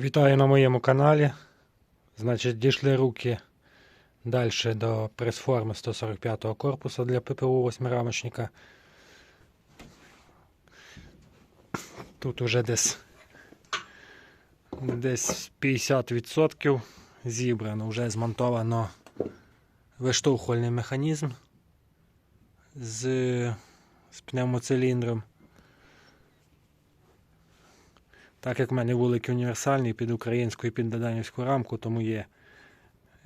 Вітаю на моєму каналі. Значить, дійшли руки далі до прес-форми 145-го корпусу для ППУ восьмирамочника. Тут уже десь, десь 50% зібрано, вже змонтовано виштовхувальний механізм з, з пневмоциліндром. Так як в мене вулики універсальні під українську і під даданівську рамку, тому є,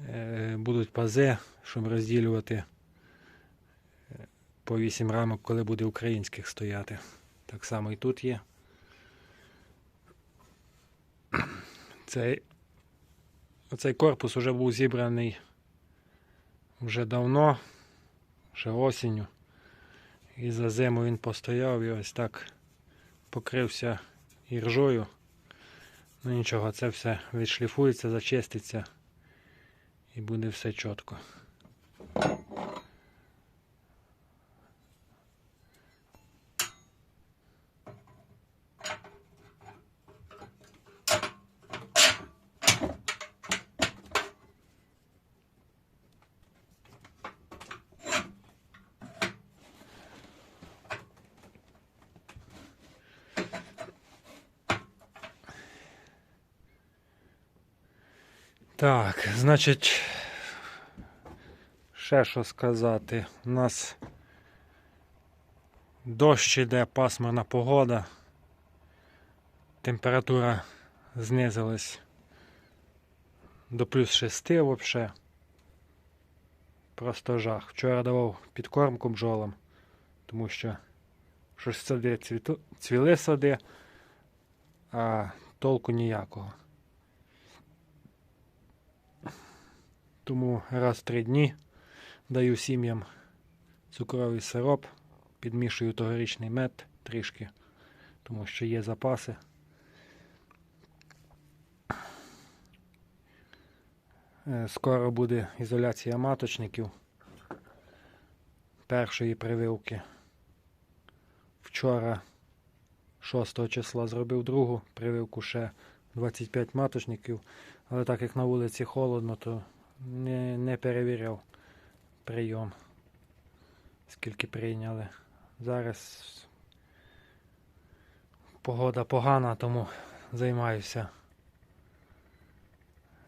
е, будуть пази, щоб розділювати е, по 8 рамок, коли буде українських стояти. Так само і тут є. Цей, оцей корпус вже був зібраний вже давно, ще осінню. І за зиму він постояв і ось так покрився іржою. Ну нічого, це все відшліфується, зачиститься і буде все чітко. Так, значить, ще що сказати. У нас дощ іде, пасмурна погода. Температура знизилась до плюс 6 взагалі. Просто жах. Вчора давав підкормку бджолам, тому що щось сади цвіли сади, а толку ніякого. Тому раз в три дні даю сім'ям цукровий сироп, підмішую тогорічний мед трішки, тому що є запаси. Е, Скоро буде ізоляція маточників першої прививки. Вчора 6 числа зробив другу прививку ще 25 маточників, але так як на вулиці холодно, то не, не перевіряв прийом, скільки прийняли. Зараз погода погана, тому займаюся.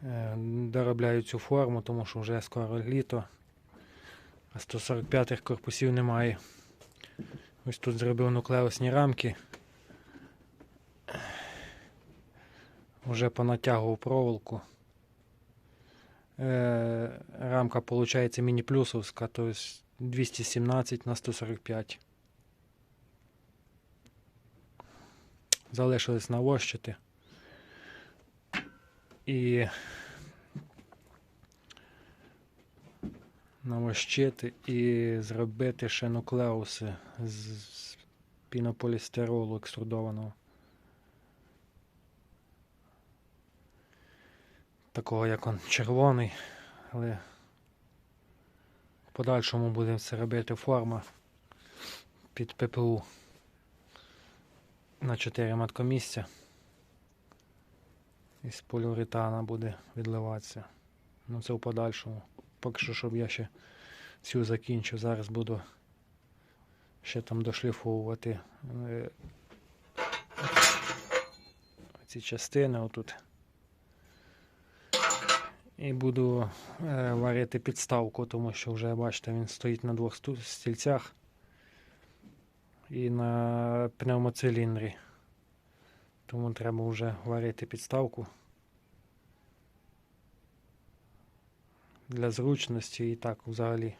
Е, Доробляю цю форму, тому що вже скоро літо. А 145-х корпусів немає. Ось тут зробив нуклеусні рамки. Вже понатягував проволоку. Е, рамка виходить міні-плюсовська, тобто 217 на 145. Залишилось навощити. І навощити і зробити ще нуклеуси з пінополістиролу екструдованого. Такого як он червоний, але в подальшому будемо це робити форма під ППУ на 4 маткомісця. Із поліуретана буде відливатися. Ну це в подальшому. Поки що, щоб я ще цю закінчив, зараз буду ще там дошліфовувати е, ці частини отут. І буду е, варити підставку, тому що вже бачите, він стоїть на двох стільцях і на пневмоциліндрі. Тому треба вже варити підставку для зручності і так взагалі.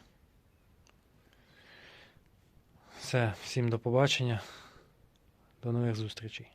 Все, всім до побачення, до нових зустрічей.